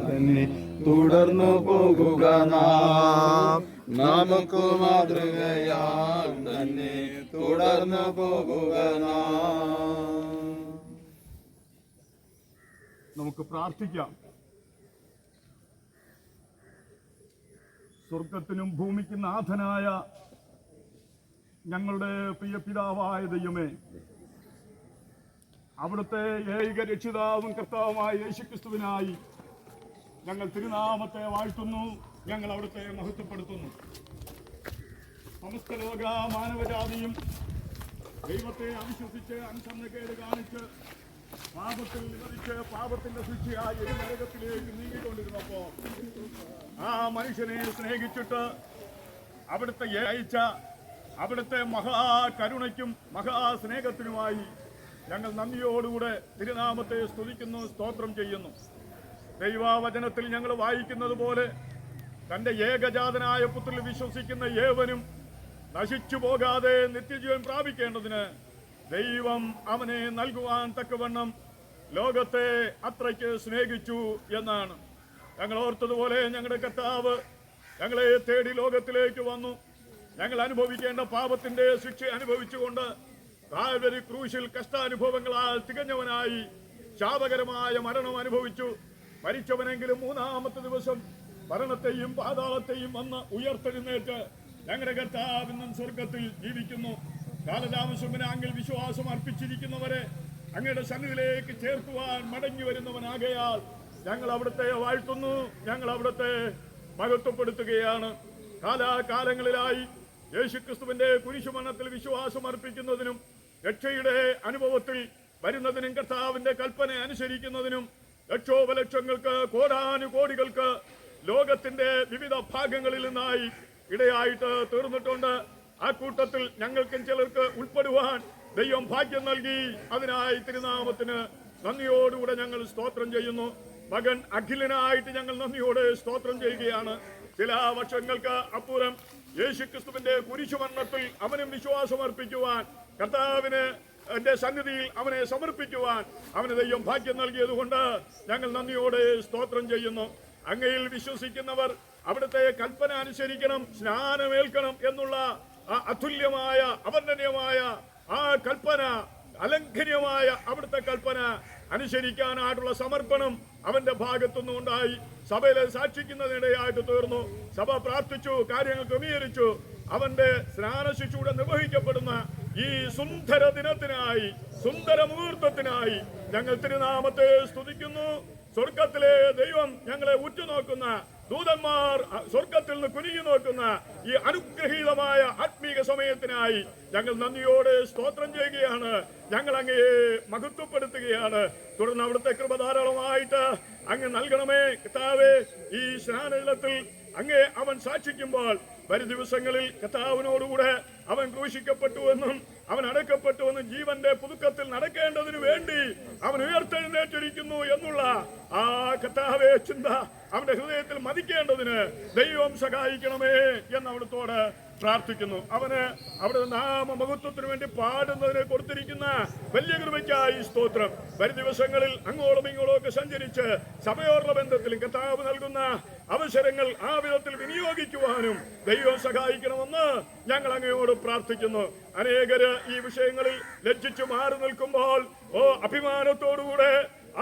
തന്നെ തുടർന്നു പോകുക നാം നമുക്ക് മാതൃകയാം തന്നെ തുടർന്നു പോകുക നമുക്ക് പ്രാർത്ഥിക്കാം. സ്വർഗത്തിനും ഭൂമിക്കും നാഥനായ ഞങ്ങളുടെ പ്രിയ പിതാവായ ദൈവമേ അവിടുത്തെ ഏക രക്ഷിതാവും കർത്താവുമായ യേശുക്രിസ്തുവിനായി ഞങ്ങൾ തിരുനാമത്തെ വാഴ്ത്തുന്നു ഞങ്ങൾ അവിടുത്തെ മഹത്വപ്പെടുത്തുന്നു. സമസ്ത ലോക മാനവജാതിയും ദൈവത്തെ അവിശ്വസിച്ച് അനുസന്ധകേട് കാണിച്ച് പാപത്തിൽ നിവരിച്ച് പാപത്തിന്റെ ശിക്ഷയായി ഒരു നരകത്തിലേക്ക് നീങ്ങിക്കൊണ്ടിരുന്നപ്പോ ആ മനുഷ്യനെ സ്നേഹിച്ചിട്ട് അവിടുത്തെ അയച്ച അവിടുത്തെ മഹാകരുണയ്ക്കും മഹാസ്നേഹത്തിനുമായി ഞങ്ങൾ നന്ദിയോടുകൂടെ തിരുനാമത്തെ സ്തുതിക്കുന്നു സ്തോത്രം ചെയ്യുന്നു. ദൈവാവചനത്തിൽ ഞങ്ങൾ വായിക്കുന്നത് പോലെ തന്റെ ഏകജാതനായ പുത്രിൽ വിശ്വസിക്കുന്ന ഏവനും നശിച്ചു പോകാതെ നിത്യജീവൻ പ്രാപിക്കേണ്ടതിന് ദൈവം അവനെ നൽകുവാൻ തക്കവണ്ണം ലോകത്തെ അത്രയ്ക്ക് സ്നേഹിച്ചു എന്നാണ്. ഞങ്ങൾ ഓർത്തതുപോലെ ഞങ്ങളുടെ കർത്താവ് ഞങ്ങളെ തേടി ലോകത്തിലേക്ക് വന്നു. ഞങ്ങൾ അനുഭവിക്കേണ്ട പാപത്തിന്റെ ശിക്ഷ അനുഭവിച്ചുകൊണ്ട് കാൽവരി ക്രൂശിൽ കഷ്ടാനുഭവങ്ങളാൽ തികഞ്ഞവനായി ശാപകരമായ മരണം അനുഭവിച്ചു. മരിച്ചവനെങ്കിലും മൂന്നാമത്തെ ദിവസം മരണത്തെയും പാതാളത്തെയും വന്ന് ഉയർത്തെഴുന്നേറ്റ് ഞങ്ങളുടെ കർത്താവിന്നും സ്വർഗത്തിൽ ജീവിക്കുന്നു. കാലതാമസമനാങ്കിൽ വിശ്വാസം അർപ്പിച്ചിരിക്കുന്നവരെ അങ്ങയുടെ സന്നിധിയിലേക്ക് ചേർക്കുവാൻ മടങ്ങി വരുന്നവനാകയാൽ ഞങ്ങൾ അവിടുത്തെ വാഴ്ത്തുന്നു. ഞങ്ങൾ അവിടുത്തെ മഹത്വപ്പെടുത്തുകയാണ്. കാലാകാലങ്ങളിലായി യേശുക്രിസ്തുവിന്റെ കുരിശുമരണത്തിൽ വിശ്വാസം അർപ്പിക്കുന്നതിനും രക്ഷയുടെ അനുഭവത്തിൽ വരുന്നതിനും കർത്താവിന്റെ കൽപ്പന അനുസരിക്കുന്നതിനും ലക്ഷോപലക്ഷങ്ങൾക്ക് കോടാനുകോടികൾക്ക് ലോകത്തിന്റെ വിവിധ ഭാഗങ്ങളിൽ നിന്നായി ഇടയായിട്ട് തീർന്നിട്ടുണ്ട്. ആ കൂട്ടത്തിൽ ഞങ്ങൾക്കും ചിലർക്ക് ഉൾപ്പെടുവാൻ ദൈവം ഭാഗ്യം നൽകി. അതിനായി തിരുനാമത്തിന് നന്ദിയോടുകൂടെ ഞങ്ങൾ സ്തോത്രം ചെയ്യുന്നു. മകൻ അഖിലനായിട്ട് ഞങ്ങൾ നന്ദിയോടെ സ്തോത്രം ചെയ്യുകയാണ്. ചില വർഷങ്ങൾക്ക് അപ്പുറം യേശുക്രിസ്തുവിന്റെ കുരിശുമരണത്തിൽ അവനും വിശ്വാസം അർപ്പിക്കുവാൻ കർത്താവിന് എന്റെ സന്നിധിയിൽ അവനെ സമർപ്പിക്കുവാൻ അവന് ദൈവം ഭാഗ്യം നൽകിയതുകൊണ്ട് ഞങ്ങൾ നന്ദിയോടെ സ്തോത്രം ചെയ്യുന്നു. അങ്ങയിൽ വിശ്വസിക്കുന്നവർ അവിടുത്തെ കൽപ്പന അനുസരിക്കണം സ്നാനമേൽക്കണം എന്നുള്ള ആ അതുല്യമായ അവർണനീയമായ ആ കൽപ്പന അലംഘനീയമായ അവിടുത്തെ കൽപ്പന അനുസരിക്കാനായിട്ടുള്ള സമർപ്പണം അവന്റെ ഭാഗത്തുനിന്നും ഉണ്ടായി. സഭയിലെ സാക്ഷിക്കുന്നതിനിടയായിട്ട് തീർന്നു. സഭ പ്രാർത്ഥിച്ചു കാര്യങ്ങൾ ക്രമീകരിച്ചു അവന്റെ സ്നാന ശിശുവിടെ നിർവഹിക്കപ്പെടുന്ന ഈ സുന്ദര ദിനത്തിനായി സുന്ദര മുഹൂർത്തത്തിനായി ഞങ്ങൾ തിരുനാമത്തെ സ്തുതിക്കുന്നു. സ്വർഗത്തിലെ ദൈവം ഞങ്ങളെ ഉറ്റുനോക്കുന്ന ദൂതന്മാർ സ്വർഗത്തിൽ നിന്ന് കുനിഞ്ഞു നോക്കുന്ന ഈ അനുഗ്രഹീതമായ ആത്മീക സമയത്തിനായി ഞങ്ങൾ നന്ദിയോടെ സ്തോത്രം ചെയ്യുകയാണ്. ഞങ്ങൾ അങ്ങയെ മഹത്വപ്പെടുത്തുകയാണ്. തുടർന്ന് അവിടുത്തെ കൃപ ധാരാളമായിട്ട് അങ്ങ് നൽകണമേ. കിതാവേ ഈ സ്നാനത്തിൽ അങ്ങേ അവൻ സാക്ഷിക്കുമ്പോൾ വരും ദിവസങ്ങളിൽ കഥാവിനോടുകൂടെ അവൻ ക്രൂശിക്കപ്പെട്ടു എന്നും അവൻ അടക്കപ്പെട്ടുവെന്നും ജീവന്റെ പുതുക്കത്തിൽ നടക്കേണ്ടതിനു വേണ്ടി അവൻ ഉയർത്തെഴുന്നേറ്റിരിക്കുന്നു എന്നുള്ള ആ കഥാവേ ചിന്ത അവന്റെ ഹൃദയത്തിൽ മതിക്കേണ്ടതിന് ദൈവം സഹായിക്കണമേ എന്ന് അവിടുത്തോട് പ്രാർത്ഥിക്കുന്നു. അവന് അവിടെ നാമ മഹത്വത്തിനു വേണ്ടി പാടുന്നതിന് കൊടുത്തിരിക്കുന്ന വലിയ കൃപയ്ക്കായി സ്തോത്രം. വരും ദിവസങ്ങളിൽ അങ്ങോളം ഇങ്ങോളം ഒക്കെ സഞ്ചരിച്ച് സഭയോടുള്ള ബന്ധത്തിലും കർത്താവ് നൽകുന്ന അവസരങ്ങൾ ആ വിധത്തിൽ വിനിയോഗിക്കുവാനും ദൈവം സഹായിക്കണമെന്ന് ഞങ്ങൾ അങ്ങയോട് പ്രാർത്ഥിക്കുന്നു. അനേകര് ഈ വിഷയങ്ങളിൽ ലജ്ജിച്ചു മാറി നിൽക്കുമ്പോൾ ഓ അഭിമാനത്തോടുകൂടെ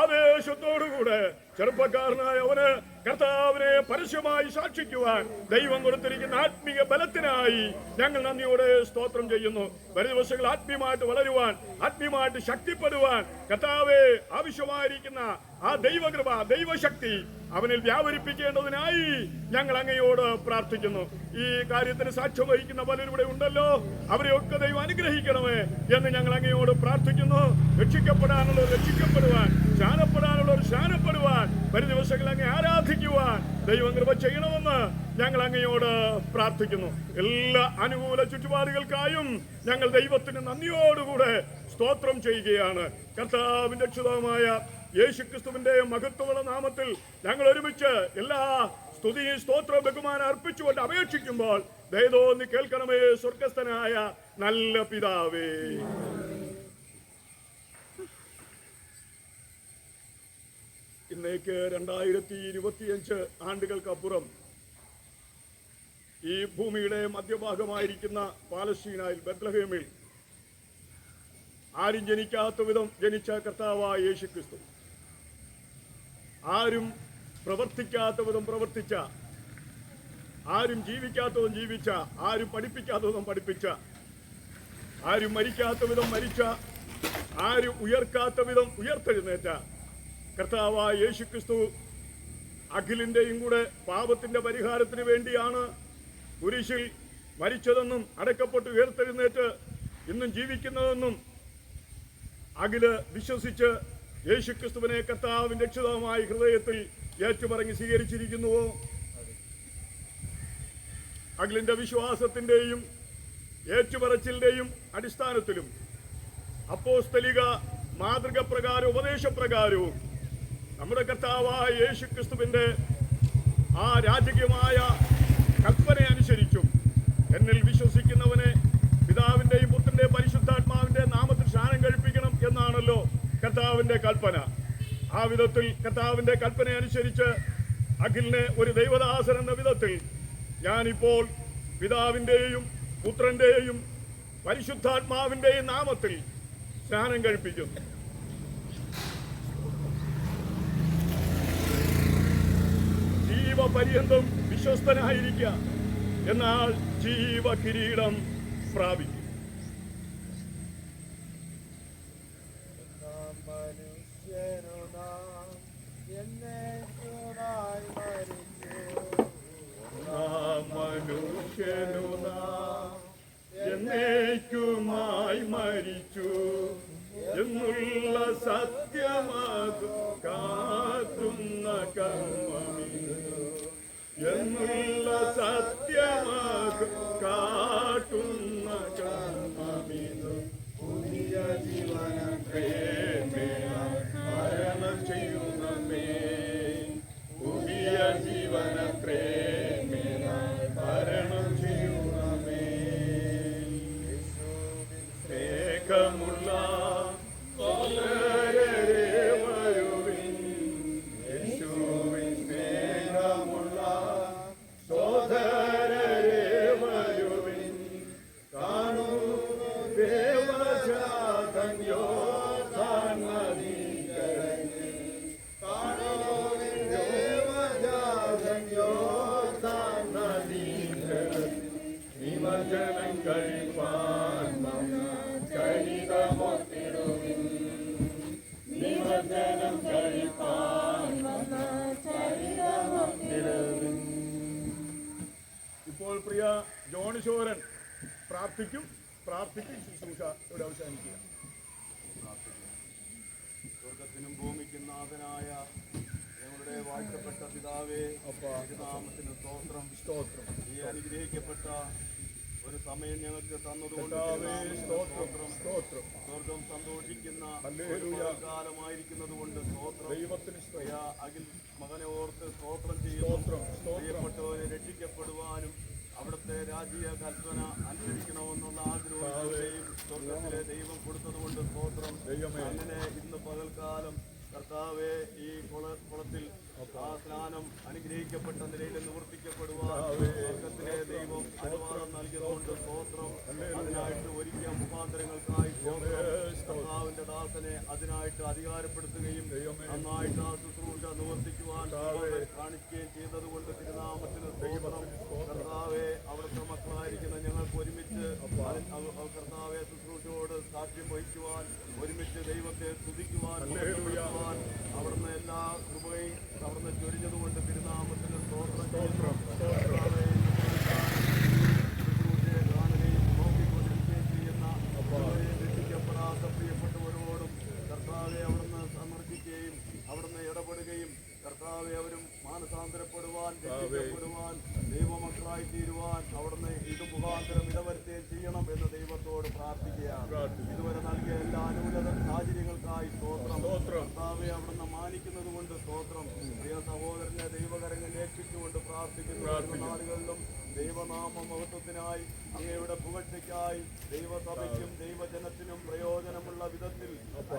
ആവേശത്തോടുകൂടെ ചെറുപ്പക്കാരനായ അവന് കർത്താവിനെ പരസ്യമായി സാക്ഷിക്കുവാൻ ദൈവം കൊടുത്തിരിക്കുന്ന ആത്മീയ ബലത്തിനായി ഞങ്ങൾ നന്ദിയോടെ സ്തോത്രം ചെയ്യുന്നു. വരും ദിവസങ്ങൾ ആത്മീയമായിട്ട് വളരുവാൻ ആത്മീയമായിട്ട് ശക്തിപ്പെടുവാൻ കർത്താവെ ആവശ്യമായിരിക്കുന്ന ആ ദൈവകൃപ ദൈവശക്തി അവനിൽ വ്യാപരിപ്പിക്കേണ്ടതിനായി ഞങ്ങൾ അങ്ങയോട് പ്രാർത്ഥിക്കുന്നു. ഈ കാര്യത്തിന് സാക്ഷ്യം വഹിക്കുന്ന പലരും ഇവിടെ ഉണ്ടല്ലോ. അവരെയൊക്കെ ദൈവം അനുഗ്രഹിക്കണമേ എന്ന് ഞങ്ങൾ അങ്ങയോട് പ്രാർത്ഥിക്കുന്നു. രക്ഷിക്കപ്പെടാനുള്ളത് രക്ഷിക്കപ്പെടുവാൻ ശാനപ്പെടാനുള്ളവർ ശാനപ്പെടുവാൻ വരും ദിവസങ്ങൾ അങ്ങ് ആരാധിക്കുവാൻ ദൈവം കൃപ ചെയ്യണമെന്ന് ഞങ്ങൾ അങ്ങയോട് പ്രാർത്ഥിക്കുന്നു. എല്ലാ അനുകൂല ചുറ്റുപാടുകൾക്കായും ഞങ്ങൾ ദൈവത്തിന് നന്ദിയോടുകൂടെ സ്തോത്രം ചെയ്യുകയാണ്. കർത്താവിന്റെ രക്ഷിതമായ യേശുക്രിസ്തുവിന്റെ മഹത്വമുള്ള നാമത്തിൽ ഞങ്ങൾ ഒരുമിച്ച് എല്ലാ സ്തുതി സ്തോത്ര ബഹുമാനം അർപ്പിച്ചുകൊണ്ട് അപേക്ഷിക്കുമ്പോൾ ദയതോന്നി കേൾക്കണമേ സ്വർഗസ്ഥനായ നല്ല പിതാവേ. ഇന്നേക്ക് രണ്ടായിരത്തി ഇരുപത്തിയഞ്ച് ആണ്ടുകൾക്കപ്പുറം ഈ ഭൂമിയുടെ മധ്യഭാഗമായിരിക്കുന്ന പാലസ്തീനായിൽ ബത്ലഹേമിൽ ആരും ജനിക്കാത്ത വിധം ജനിച്ച കർത്താവായ യേശു ക്രിസ്തു ആരും പ്രവർത്തിക്കാത്ത വിധം പ്രവർത്തിച്ച ആരും ജീവിക്കാത്ത വിധം ജീവിച്ച ആരും പഠിപ്പിക്കാത്ത വിധം പഠിപ്പിച്ച ആരും മരിക്കാത്ത വിധം മരിച്ച ആരും ഉയർക്കാത്ത വിധം ഉയർത്തെഴുന്നേറ്റ കർത്താവായ യേശു ക്രിസ്തു അഖിലിന്റെയും കൂടെ പാപത്തിന്റെ പരിഹാരത്തിന് വേണ്ടിയാണ് കുരിശിൽ മരിച്ചതെന്നും അടക്കപ്പെട്ട് ഉയർത്തെഴുന്നേറ്റ് ഇന്നും ജീവിക്കുന്നതെന്നും അഖിൽ വിശ്വസിച്ച് യേശുക്രിസ്തുവിനെ കർത്താവിൻ രക്ഷിതമായ ഹൃദയത്തിൽ ഏറ്റുപറങ്ങി സ്വീകരിച്ചിരിക്കുന്നുവോ? അഖിലിന്റെ വിശ്വാസത്തിന്റെയും ഏറ്റുപറച്ചിലിന്റെയും അടിസ്ഥാനത്തിലും അപ്പോസ്തലിക മാതൃക പ്രകാരവും ഉപദേശപ്രകാരവും നമ്മുടെ കർത്താവായ യേശു യേശുക്രിസ്തുവിന്റെ ആ രാജകീയമായ കൽപ്പന അനുസരിച്ചും എന്നിൽ വിശ്വസിക്കുന്നവനെ പിതാവിന്റെയും പുത്രന്റെയും പരിശുദ്ധാത്മാവിന്റെ നാമത്തിൽ സ്നാനം കഴിപ്പിക്കണം എന്നാണല്ലോ കർത്താവിന്റെ കൽപ്പന. ആ വിധത്തിൽ കർത്താവിന്റെ കൽപ്പന അനുസരിച്ച് അഖിലിനെ ഒരു ദൈവദാസൻ എന്ന വിധത്തിൽ ഞാനിപ്പോൾ പിതാവിന്റെയും പുത്രന്റെയും പരിശുദ്ധാത്മാവിന്റെയും നാമത്തിൽ സ്നാനം കഴിപ്പിക്കുന്നു. ജീവപര്യന്തം വിശ്വസ്തനായിരിക്കുക എന്നാൽ പ്രാപിക്കും. എന്നേക്കുമായി മരിച്ചു. നാം എന്നേക്കുമായി മരിച്ചു. എന്നുള്ള സത്യമാകും. എന്നുള്ള സത്യമാകും കാട്ടുന്ന കർമ്മമിതു. പുതിയ ജീവനം മരണം ചെയ്യുന്നമേ പുതിയ ജീവന പ്രേമിന മരണം ചെയ്യുന്നമേ സ്നേഹമുള്ള യോധാൻ നദീകരയിൽ നിമജ്ജനം കഴിപ്പാൻ ചരിതമൊത്തിടുവിൻ നിമജ്ജനം കഴിപ്പാൻ ചരിതമൊത്തിടുവിൻ ഇപ്പോൾ പ്രിയ ജോണിശോരൻ പ്രാർത്ഥിക്കും പ്രാർത്ഥിക്കും ശുശ്രൂഷ ഇവിടെ അവസാനിക്കുക. സ്വർഗത്തിനും ഭൂമിക്കും നാഥനായ ഞങ്ങളുടെ വാഴ്ത്തപ്പെട്ട പിതാവേ നാമത്തിന് സ്തോത്രം. സ്തോത്രം. ഈ അനുഗ്രഹിക്കപ്പെട്ട ഒരു സമയം ഞങ്ങൾക്ക് തന്നതുകൊണ്ട് സ്തോത്രം. സ്വർഗം സന്തോഷിക്കുന്ന. കാലമായിരിക്കുന്നത് കൊണ്ട് സ്തോത്രം. ദൈവത്തിന് അഖിൽ മകനെ ഓർത്ത് സ്തോത്രം. പ്രിയപ്പെട്ടവരെ രക്ഷിക്കപ്പെടുവാനും അവിടുത്തെ രാജീയ കൽപ്പന അനുസരിക്കണമെന്നുള്ള ആഗ്രഹം സ്വർഗത്തിലെ ദൈവം കൊടുത്തതുകൊണ്ട് സ്തോത്രം. അങ്ങനെ ഇന്ന് പകൽക്കാലം കർത്താവെ ഈ കുള കുളത്തിൽ ആ സ്നാനം അനുഗ്രഹിക്കപ്പെട്ട നിലയിൽ നിവർത്തിക്കപ്പെടുവാൻ സ്വർഗത്തിലെ ദൈവം അനുവാദം നൽകിയതുകൊണ്ട് സ്തോത്രം. അതിനായിട്ട് ഒരുക്കിയ മുഖാന്തരങ്ങൾക്കായി. കർത്താവിന്റെ ദാസനെ അതിനായിട്ട് അധികാരപ്പെടുത്തുകയും നന്നായിട്ട് ആ ശുശ്രൂഷ നിവർത്തിക്കുവാൻ കാണിക്കുകയും ചെയ്തതുകൊണ്ട് തിരുനാമത്തിന് സ്തോത്രം. കർത്താവെ അവിടുത്തെ മക്കളായിരിക്കുന്ന ഞങ്ങൾക്ക് ഒരുമിച്ച് കർത്താവെ ശുശ്രൂഷയോട് സാക്ഷ്യം വഹിക്കുവാൻ ഒരുമിച്ച് ദൈവത്തെ സ്തുതിക്കുവാൻ മഹത്വപ്പെടുത്തുവാൻ അവിടുന്ന് എല്ലാ കൃപയും അവിടുന്ന് ചൊരിഞ്ഞതുകൊണ്ട് തിരുനാമത്തിന് സ്തോത്രം. കാണുകയും നോക്കിക്കൊണ്ടിരിക്കുകയും ചെയ്യുന്ന രക്ഷിക്കപ്പെടാത്ത പ്രിയപ്പെട്ടവരോടും കർത്താവെ അവിടുന്ന് സമർപ്പിക്കുകയും അവിടുന്ന് ഇടപെടുകയും കർത്താവെ അവരും മാനസാന്തരപ്പെടുവാൻ രക്ഷിക്കപ്പെടുവാൻ ദൈവമക്കളായി തീരുവാൻ അവിടുന്ന് ഇത് മുഖാന്തരം ഇടവരുത്തുകയും ചെയ്യണം എന്ന് ദൈവത്തോട് പ്രാർത്ഥിക്കുകയാണ്. ഇതുവരെ നൽകിയ എല്ലാ അനുകൂല സാഹചര്യങ്ങൾക്കായി സ്തോത്രം. കർത്താവെ അവിടുന്ന് മാനിക്കുന്നത് കൊണ്ട് സ്തോത്രം. സഹോദരനെ ദൈവകരങ്ങളിൽ ഏൽപ്പിച്ചുകൊണ്ട് പ്രാർത്ഥിക്കുന്നു. നാടുകളിലും നാളുകളിലും ദൈവനാമ മഹത്വത്തിനായി അങ്ങയുടെ പുകഴ്ചയ്ക്കായി ദൈവസഭയ്ക്കും ദൈവജനത്തിനും പ്രയോജനമുള്ള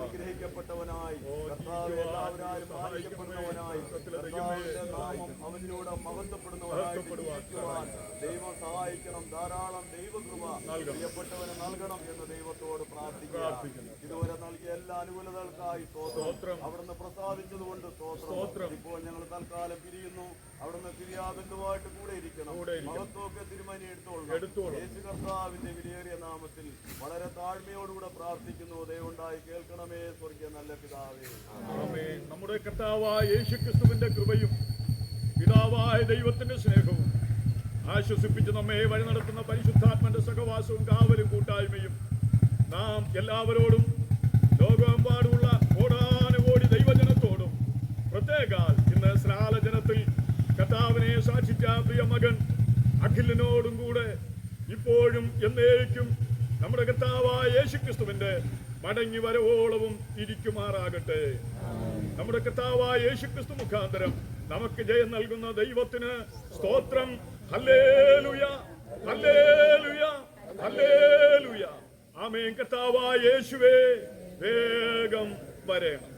അനുഗ്രഹിക്കപ്പെട്ടവനായി കർത്താവ് എല്ലാവരും പാലിക്കപ്പെടുന്നവനായി കർത്താവിന്റെ നാമം അവനിലൂടെ മഹത്വപ്പെടുന്നവനായി ജീവിക്കുവാൻ ദൈവം സഹായിക്കണം ധാരാളം ദൈവകൃപ പ്രിയപ്പെട്ടവന് നൽകണം എന്ന് ദൈവത്തോട് പ്രാർത്ഥിക്കുക. ഇതുവരെ നൽകിയ എല്ലാ അനുകൂലതകൾക്കായി സ്തോത്രം. അവിടുന്ന് പ്രസാദിച്ചതുകൊണ്ട് സ്തോത്രം. ഇപ്പോൾ ഞങ്ങൾ തൽക്കാലം പിരിയുന്നു. പിരിയാബന്ധുവായിട്ട് കൂടെ ഇരിക്കണം. മഹത്വമൊക്കെ തിരുമനി എടുത്തോളൂ യേശു കർത്താവിന്റെ വിലയേറിയ നാമത്തിൽ വളരെ താഴ്മയോടുകൂടെ പ്രാർത്ഥിക്കുന്നു. ദയവുണ്ടായി കേൾക്കണമേ സ്വർഗീയ നല്ല പിതാവേ. നമ്മുടെ കർത്താവായ യേശു ക്രിസ്തുവിന്റെ കൃപയും പിതാവായ ദൈവത്തിന്റെ സ്നേഹവും ആശ്വസിപ്പിച്ച് നമ്മെ വഴി നടത്തുന്ന പരിശുദ്ധാത്മന്റെ സഹവാസവും കാവലും കൂട്ടായ്മയും നാം എല്ലാവരോടും ലോകമെമ്പാടുമുള്ള കോടാനുകോടി ദൈവജനത്തോടും പ്രത്യേകാൽ ഇന്ന് സ്നാല ജനത്തിൽ കർത്താവിനെ സാക്ഷിച്ച പ്രിയ മകൻ അഖിലിനോടും കൂടെ ഇപ്പോഴും എന്നേക്കും നമ്മുടെ കർത്താവായ യേശുക്രിസ്തുവിന്റെ മടങ്ങി വരവോളവും ഇരിക്കുമാറാകട്ടെ. നമ്മുടെ കർത്താവായ യേശുക്രിസ്തു മുഖാന്തരം നമുക്ക് ജയം നൽകുന്ന ദൈവത്തിന് സ്തോത്രം. ആമേൻ. കർത്താവായ യേശുവേ വേഗം വരേണം.